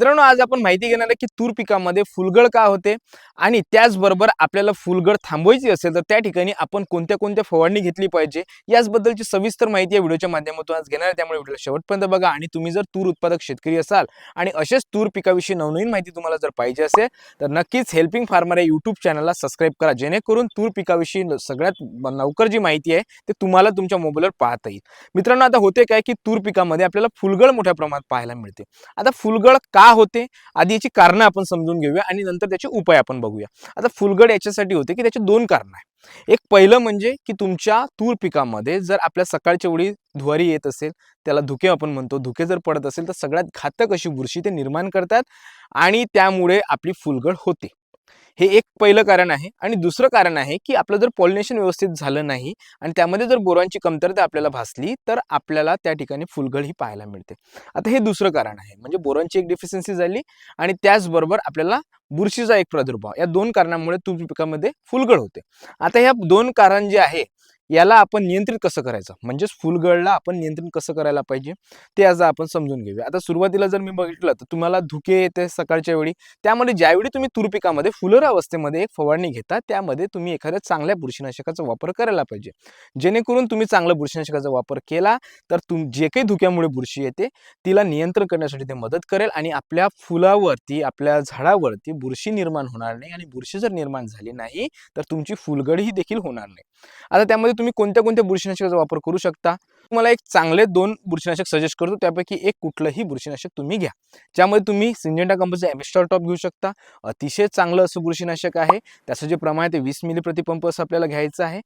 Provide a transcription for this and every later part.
मित्रांनो आज आपण माहिती घेणार आहे की तूर पिकामध्ये फुलगळ का होते? आणि त्याचबरोबर आपल्याला फुलगळ थांबवायची असेल तर त्या ठिकाणी आपण कोणत्या कोणत्या फवारणी घेतली पाहिजे? याचबद्दलची सविस्तर माहिती या व्हिडिओच्या माध्यमातून आज घेणार आहे. त्यामुळे व्हिडिओ शेवटपर्यंत बघा. आणि तुम्ही जर तूर उत्पादक शेतकरी असाल आणि असेच तूर पिकाविषयी नवनवीन माहिती तुम्हाला जर पाहिजे असेल तर नक्कीच हेल्पिंग फार्मर या युट्यूब चॅनलला सबस्क्राईब करा. जेणेकरून तूर पिकाविषयी सगळ्यात लवकर जी माहिती आहे ते तुम्हाला तुमच्या मोबाईलवर पाहता येईल. मित्रांनो आता होते काय की तूर पिकामध्ये आपल्याला फुलगळ मोठ्या प्रमाणात पाहायला मिळते. आता फुलगळ का होते आधी याची कारणं आपण समजून घेऊया आणि नंतर त्याचे उपाय आपण बघूया. आता फुलगड याच्यासाठी होते की त्याचे दोन कारणं आहे एक पहिलं म्हणजे की तुमच्या तूर पिकामध्ये जर आपल्या सकाळच्या वेळी धुवारी येत असेल त्याला धुके आपण म्हणतो धुके जर पडत असेल तर सगळ्यात घातक अशी बुरशी ते निर्माण करतात आणि त्यामुळे आपली फुलगड होते. हे एक पहिलं कारण आहे. आणि दुसरं कारण आहे की आपलं जर पॉलिनेशन व्यवस्थित झालं नाही आणि त्यामध्ये जर बोरांची कमतरता आपल्याला भासली तर आपल्याला त्या ठिकाणी फुलगळ ही पाहायला मिळते. आता हे दुसरं कारण आहे. म्हणजे बोरांची एक डिफिशियन्सी झाली आणि त्याचबरोबर आपल्याला बुरशीचा एक प्रादुर्भाव. या दोन कारणामुळे तूर पिकामध्ये फुलगळ होते. आता ह्या दोन कारण जे आहे याला आपण नियंत्रित कसं करायचं? म्हणजेच फुलगळला आपण नियंत्रण कसं करायला पाहिजे? ते आज आपण समजून घेऊया. आता सुरुवातीला जर मी बघितलं तर तुम्हाला धुके येते सकाळच्या वेळी. त्यामध्ये ज्यावेळी तुम्ही तूर पिकामध्ये फुलर अवस्थेमध्ये एक फवारणी घेता त्यामध्ये तुम्ही एखाद्या चांगल्या बुरशीनाशकाचा वापर करायला पाहिजे. जेणेकरून तुम्ही चांगल्या बुरशीनाशकाचा वापर केला तर तुम जे काही धुक्यामुळे बुरशी येते तिला नियंत्रण करण्यासाठी ते मदत करेल आणि आपल्या फुलावरती आपल्या झाडावरती बुरशी निर्माण होणार नाही आणि बुरशी जर निर्माण झाली नाही तर तुमची फुलगड ही देखील होणार नाही. आता त्यामध्ये तुम्ही कोणत्या कोणत्या बुरशीनाशकाचा वापर करू शकता? तुम्हाला एक चांगले दोन बुरशीनाशक सजेस्ट करतो त्यापैकी एक कुठलंही बुरशीनाशक तुम्ही घ्या. ज्यामध्ये तुम्ही सिंजेंटा कंपनीचं एमिस्टॉल टॉप घेऊ शकता. अतिशय चांगलं असं बुरशीनाशक आहे. त्याचं जे प्रमाण आहे ते वीस मिली प्रतिपंप असं आपल्याला घ्यायचं आहे.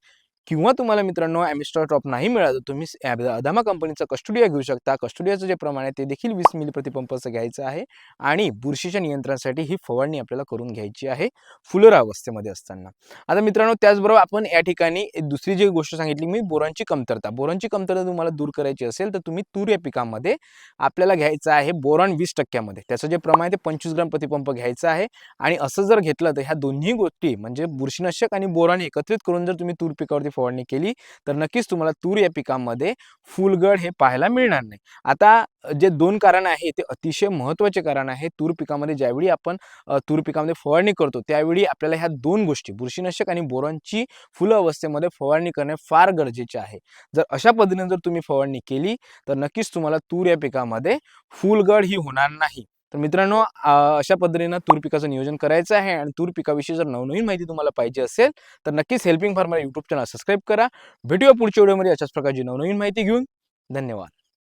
किंवा तुम्हाला मित्रांनो ॲमिस्टर ड्रॉप नाही मिळालं तुम्ही ॲब- अदामा कंपनीचा कस्टोडिया घेऊ शकता. कस्टोडियाचं जे प्रमाण आहे ते देखील वीस मिली प्रतिपंपाचं घ्यायचं आहे. आणि बुरशीच्या नियंत्रणासाठी ही फवारणी आपल्याला करून घ्यायची आहे फुलर अवस्थेमध्ये असताना. आता मित्रांनो त्याचबरोबर आपण या ठिकाणी दुसरी जी गोष्ट सांगितली मी बोरांची कमतरता. बोरांची कमतरता तुम्हाला दूर करायची असेल तर तुम्ही तूर या पिकामध्ये आपल्याला घ्यायचं आहे बोरॉन वीस टक्क्यामध्ये. त्याचं जे प्रमाण आहे ते पंचवीस ग्राम प्रतिपंप घ्यायचं आहे. आणि असं जर घेतलं तर ह्या दोन्ही गोष्टी म्हणजे बुरशीनाशक आणि बोरान एकत्रित करून जर तुम्ही तूर पिकावरती फवारणी केली तर नक्कीच तुम्हाला तूर या पिकामध्ये फुलगड हे पाहायला मिळणार नाही. आता जे दोन कारण आहे ते अतिशय महत्त्वाचे कारण आहे तूर पिकामध्ये ज्यावेळी आपण तूर पिकामध्ये फवारणी करतो त्यावेळी आपल्याला ह्या दोन गोष्टी बुरशीनाशक आणि बोरांची फुलं अवस्थेमध्ये फवारणी करणे फार गरजेचे आहे. जर अशा पद्धतीने जर तुम्ही फवारणी केली तर नक्कीच तुम्हाला तूर या पिकामध्ये फुलगड ही होणार नाही. तर मित्रांनो अशा पद्धतीनं तूर पिकाचं नियोजन करायचं आहे आणि तूर पिकाविषयी जर नवनवीन माहिती तुम्हाला पाहिजे असेल तर नक्कीच helping farmer YouTube channel subscribe करा. भेटूया पुढच्या व्हिडिओमध्ये अशाच प्रकारची नवनवीन माहिती घेऊन. धन्यवाद.